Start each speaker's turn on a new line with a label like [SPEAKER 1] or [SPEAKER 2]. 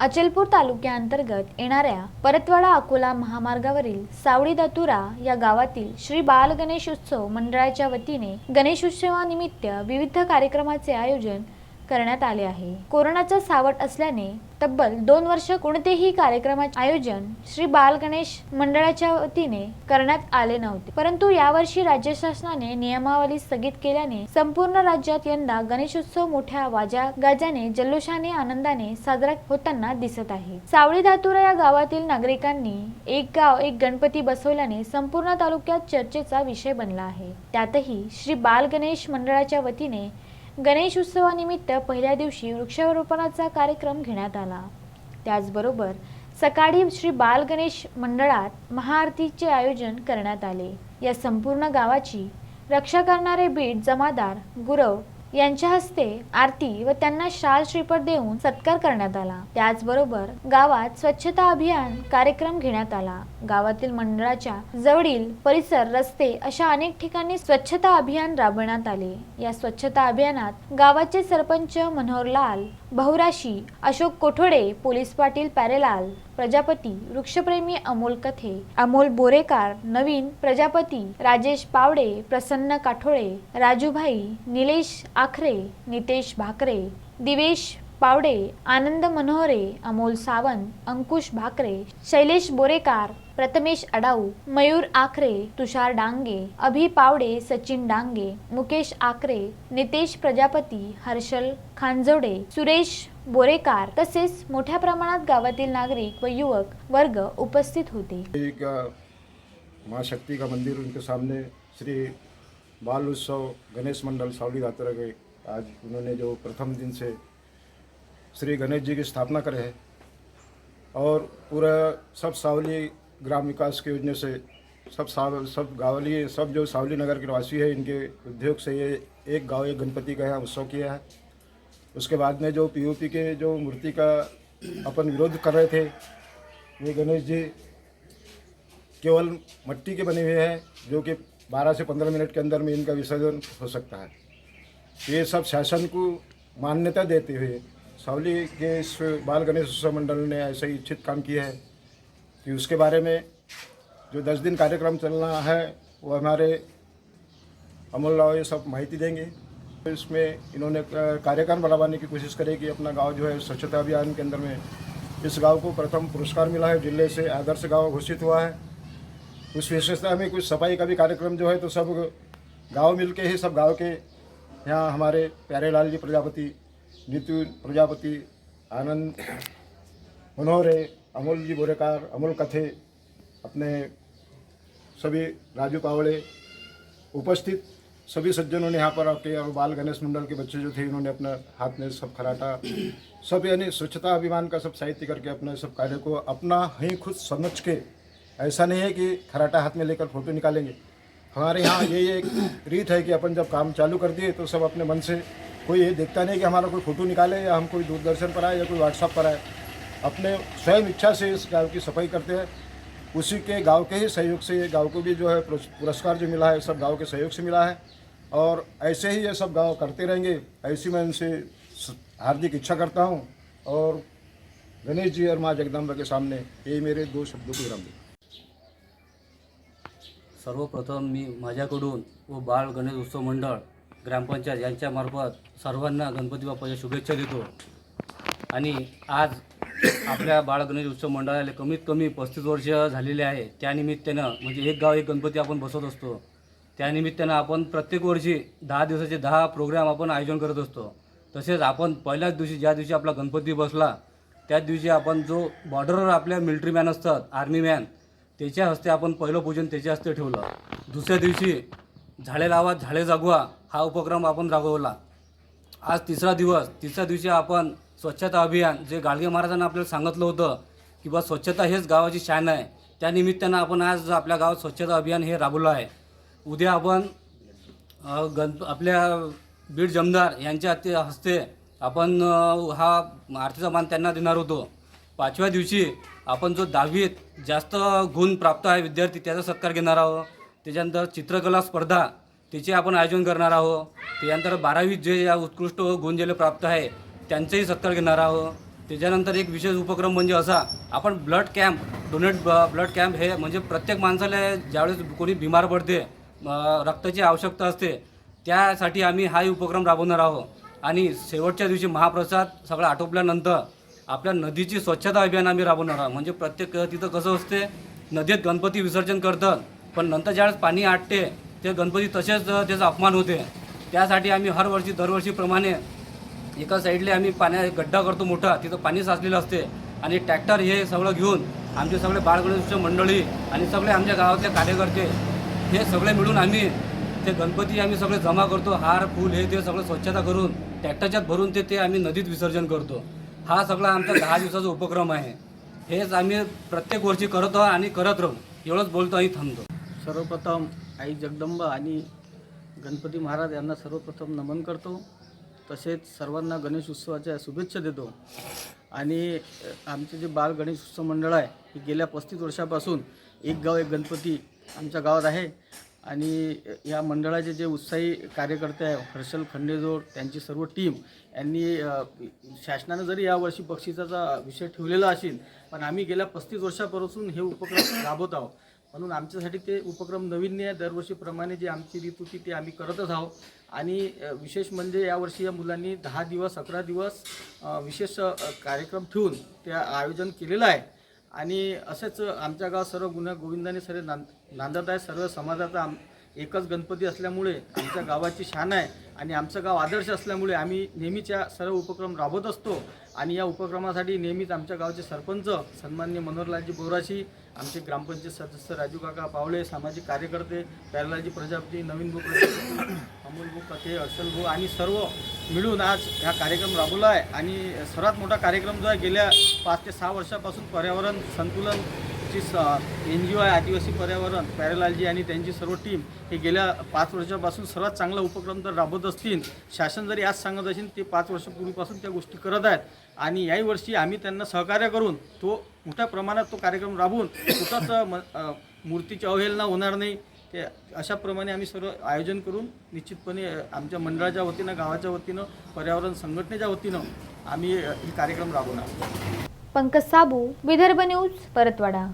[SPEAKER 1] अचलपूर तालुक्याअंतर्गत येणाऱ्या परतवाडा अकोला महामार्गावरील सावळी दातुरा या गावातील श्री बाल गणेश उत्सव मंडळाच्या वतीने गणेशोत्सवानिमित्त विविध कार्यक्रमाचे आयोजन करण्यात आले आहे. कोरोनाचा सावट असल्याने तब्बल दोन वर्ष कोणतेही कार्यक्रमाचे आयोजन श्री बाल गणेश मंडळाच्या वतीने करण्यात आले नव्हते. परंतु यावर्षी राज्य शासनाने नियमावली स्थगित केल्याने संपूर्ण राज्यात यंदा गणेशोत्सव मोठ्या वाजा गाजाने जल्लोषाने आनंदाने साजरा होताना दिसत आहे. सावळी धातुरा या गावातील नागरिकांनी एक गाव एक गणपती बसवल्याने संपूर्ण तालुक्यात चर्चेचा विषय बनला आहे. त्यातही श्री बाल गणेश मंडळाच्या वतीने गणेश उत्सवानिमित्त पहिल्या दिवशी वृक्षारोपणाचा कार्यक्रम घेण्यात आला. त्याचबरोबर सकाळी श्री बाल गणेश मंडळात महाआरतीचे आयोजन करण्यात आले. या संपूर्ण गावाची रक्षा करणारे बीट जमादार गुरव यांच्या हस्ते आरती व त्यांना शाल श्रीपद देऊन सत्कार करण्यात आला. त्याचबरोबर गावात स्वच्छता अभियान कार्यक्रम घेण्यात आला. गावातील मंडळाच्या जवळील परिसर रस्ते अशा अनेक ठिकाणी स्वच्छता अभियान राबवण्यात आले. या स्वच्छता अभियानात गावाचे सरपंच मनोहरलाल बहुराशी अशोक कोठोडे पोलीस पाटील पॅरेलाल प्रजापती वृक्षप्रेमी अमोल कथे अमोल बोरेकार नवीन प्रजापती राजेश पावडे प्रसन्न काठोळे राजूभाई निलेश आखरे नितेश भाकरे दिवेश पावडे आनंद मनोहरे अमोल सावंत अंकुश भाकरे शैलेश बोरेकार प्रथमेश अडाऊ मयूर आखरे तुषार डांगे अभि पावडे सचिन डांगे मुकेश आखरे नितेश प्रजापती हर्षल खांजोडे सुरेश बोरेकार तसेच मोठ्या प्रमाणात गावातील नागरिक व युवक वर्ग उपस्थित होते.
[SPEAKER 2] एक माँ शक्ति का मंदिर उनके सामने श्री बाल उत्सव गणेश मंडल सावली दातरा के आज उन्होंने जो प्रथम दिन से श्री गणेश जी की स्थापना करे है और पूरा सब सावली ग्राम विकास की योजना से सब साव, सब गावली, सब जो सावली नगर के निवासी है, इनके उद्योग से ये एक गाँव, एक गणपति का यहाँ उत्सव किया है। उसके बाद में जो पीओपी के जो मूर्ति का अपन विरोध कर रहे थे, ये गणेश जी केवल मट्टी के बने हुए हैं, जो कि 12 से 15 मिनट के अंदर में इनका विसर्जन हो सकता है। ये सब शासन को मान्यता देते हुए सावली के इस बाल गणेश उत्सव मंडल ने ऐसे ही इच्छित काम किया है कि उसके बारे में जो दस दिन कार्यक्रम चलना है, वो हमारे अमोल राव ये सब माहिती देंगे। इसमें इन्होंने कार्यक्रम बढ़ाने की कोशिश करे कि अपना गाँव जो है, स्वच्छता अभियान के अंदर में इस गाँव को प्रथम पुरस्कार मिला है, ज़िले से आदर्श गाँव घोषित हुआ है। उस विशेषता में कुछ सफ़ाई का भी कार्यक्रम जो है तो सब गाँव मिल के ही, सब गाँव के यहाँ हमारे प्यारे लाल जी प्रजापति नीतू प्रजापति, आनंद, मनोहरे अमोल जी बोरेकार, अमोल कथे, अपने सभी राजू पावड़े उपस्थित, सभी सज्जनों ने यहाँ पर आके और बाल गणेश मंडल के बच्चे जो थे, इन्होंने अपना हाथ में सब खराटा, सब यानी स्वच्छता अभियान का सब साहित्य करके अपने सब कार्य को अपना ही खुद समझ के, ऐसा नहीं है कि खराटा हाथ में लेकर फ़ोटो निकालेंगे। हमारे यहाँ ये एक रीत है कि अपन जब काम चालू कर दिए तो सब अपने मन से कोई ये देखता नहीं कि हमारा कोई फ़ोटो निकाले या हम कोई दूरदर्शन पर आए या कोई व्हाट्सअप पर आए। अपने स्वयं इच्छा से इस गाँव की सफ़ाई करते हैं। उसी के गाँव के ही सहयोग से ये गाँव को भी जो है पुरस्कार जो मिला है, सब गाँव के सहयोग से मिला है। और ऐसे ही ये सब गाँव करते रहेंगे। ऐसी मैं इनसे हार्दिक इच्छा करता हूँ। और गणेश जी और माँ जगदम्बा के सामने ये मेरे दो शब्दों को हूँ।
[SPEAKER 3] सर्वप्रथम मी माझ्याकडून व बाळ गणेश उत्सव मंडळ ग्रामपंचायत यांच्यामार्फत सर्वांना गणपती बाप्पाच्या शुभेच्छा देतो. आणि आज आपल्या बाळ गणेश उत्सव मंडळाला कमीत कमी पस्तीस वर्ष झालेले आहे. त्यानिमित्तानं म्हणजे एक गाव एक गणपती आपण बसवत असतो. त्यानिमित्तानं आपण प्रत्येक वर्षी दहा दिवसाचे दहा प्रोग्राम आपण आयोजन करत असतो. तसेच आपण पहिल्याच दिवशी ज्या दिवशी आपला गणपती बसला त्याच दिवशी आपण जो बॉर्डरवर आपल्या मिलिटरी मॅन असतात आर्मी मॅन त्याच्या हस्ते आपण पहिलं पूजन त्याच्या हस्ते ठेवलं. दुसऱ्या दिवशी झाडे लावा झाडे जागवा हा उपक्रम आपण राबवला. आज तिसरा दिवस. तिसऱ्या दिवशी आपण स्वच्छता अभियान जे गाडगे महाराजांना आपल्याला सांगितलं होतं की बा स्वच्छता हेच गावाची शान आहे. त्यानिमित्तानं आपण आज आपल्या गावात स्वच्छता अभियान हे राबवलं आहे. उद्या आपण गण आपल्या बीड जमदार यांच्या हस्ते हस्ते आपण हा आरतीचा मान त्यांना देणार होतो. पाचव्या दिवशी आपण जो दहावीत जास्त गुण प्राप्त आहे विद्यार्थी त्याचा सत्कार घेणार आहोत. त्याच्यानंतर चित्रकला स्पर्धा त्याचे आपण आयोजन करणार आहोत. त्याच्यानंतर बारावीत जे या उत्कृष्ट गुण ज्याला प्राप्त आहे त्यांचंही सत्कार घेणार आहोत. त्याच्यानंतर एक विशेष उपक्रम म्हणजे असा आपण blood camp donate blood camp हे म्हणजे प्रत्येक माणसाला ज्यावेळेस कोणी बिमार पडते रक्ताची आवश्यकता असते त्यासाठी आम्ही हाही उपक्रम राबवणार आहोत. आणि शेवटच्या दिवशी महाप्रसाद सगळं आटोपल्यानंतर आपल्या नदीची स्वच्छता अभियान आम्ही राबवणार आहोत. म्हणजे प्रत्येक तिथं कसं असते नदीत गणपती विसर्जन करतात पण नंतर ज्यावेळेस पाणी आटते ते गणपती तसेच त्याचा अपमान होते. त्यासाठी आम्ही हर वर्षी दरवर्षीप्रमाणे एका साईडला आम्ही पाण्या गड्डा करतो मोठा. तिथं पाणी साचलेलं असते. आणि ट्रॅक्टर हे सगळं घेऊन आमचे सगळे बाळगणेशच्या मंडळी आणि सगळे आमच्या गावातले कार्यकर्ते हे सगळे मिळून आम्ही ते गणपती आम्ही सगळे जमा करतो. हार फूल हे ते सगळं स्वच्छता करून ट्रॅक्टरच्यात भरून ते ते आम्ही नदीत विसर्जन करतो. हा सगळा आमचा दहा दिवसाचा उपक्रम आहे. हेच आम्ही प्रत्येक वर्षी करत आहोत आणि करत राहू. एवढंच बोलतो आणि थांबतो.
[SPEAKER 4] सर्वप्रथम आई जगदंबा आणि गणपती महाराज यांना सर्वप्रथम नमन करतो. तसेच सर्वांना गणेश उत्सवाच्या शुभेच्छा देतो. आणि आमचे जे बाल गणेश उत्सव मंडळ आहे हे गेल्या पस्तीस वर्षापासून एक गाव एक गणपती आमच्या गावात आहे. आणि या मंडळाचे जे उत्साही कार्यकर्ते आहे हर्षल खंडेजोड त्यांची सर्व टीम यांनी शासनानं जरी यावर्षी बक्षिसाचा विषय ठेवलेला असेल पण आम्ही गेल्या पस्तीस वर्षापासून हे उपक्रम राबवत आहोत. म्हणून आमच्यासाठी ते उपक्रम नवीन्य आहे. दरवर्षीप्रमाणे जे आमची रीत होती ते आम्ही करतच आहोत. आणि विशेष म्हणजे यावर्षी या मुलांनी दहा दिवस अकरा दिवस विशेष कार्यक्रम ठेवून ते आयोजन केलेलं आहे. आणि असेच आमच्या गावात सर्व गुन्हा गोविंदाने सर्व नांद नांदत आहे सर्व समाजाचा आम एकच गणपती असल्यामुळे आमच्या गावाची शान आहे. आणि आमचं गाव आदर्श असल्यामुळे आम्ही नेहमीच्या सर्व उपक्रम राबवत असतो. आणि या उपक्रमासाठी नेहमीच आमच्या गावचे सरपंच सन्मान्य मनोहरलालजी बोराशी आमचे ग्रामपंचायत सदस्य राजू काका पावले सामाजिक कार्यकर्ते पॅरलाजी प्रजापती नवीन भाऊ अमोल भाऊ कथे हर्षल भाऊ आणि सर्व मिळून आज हा कार्यक्रम राबवला आहे. आणि सर्वात मोठा कार्यक्रम जो आहे गेल्या पाच ते सहा वर्षापासून पर्यावरण संतुलन आमची स एन जी ओ आहे आदिवासी पर्यावरण पॅरेलालजी आणि त्यांची सर्व टीम हे गेल्या पाच वर्षापासून सर्वात चांगला उपक्रम जर राबवत असतील. शासन जरी आज सांगत असेल ते पाच वर्षापूर्वीपासून त्या गोष्टी करत आहेत. आणि याही वर्षी आम्ही त्यांना सहकार्य करून तो मोठ्या प्रमाणात तो कार्यक्रम राबवून कुठंच म मूर्तीची अवहेलना होणार नाही. ते अशाप्रमाणे आम्ही सर्व आयोजन करून निश्चितपणे आमच्या मंडळाच्या वतीनं गावाच्या वतीनं पर्यावरण संघटनेच्या वतीनं आम्ही हे कार्यक्रम राबवणार.
[SPEAKER 1] पंकज साबू विदर्भ न्यूज परतवाडा.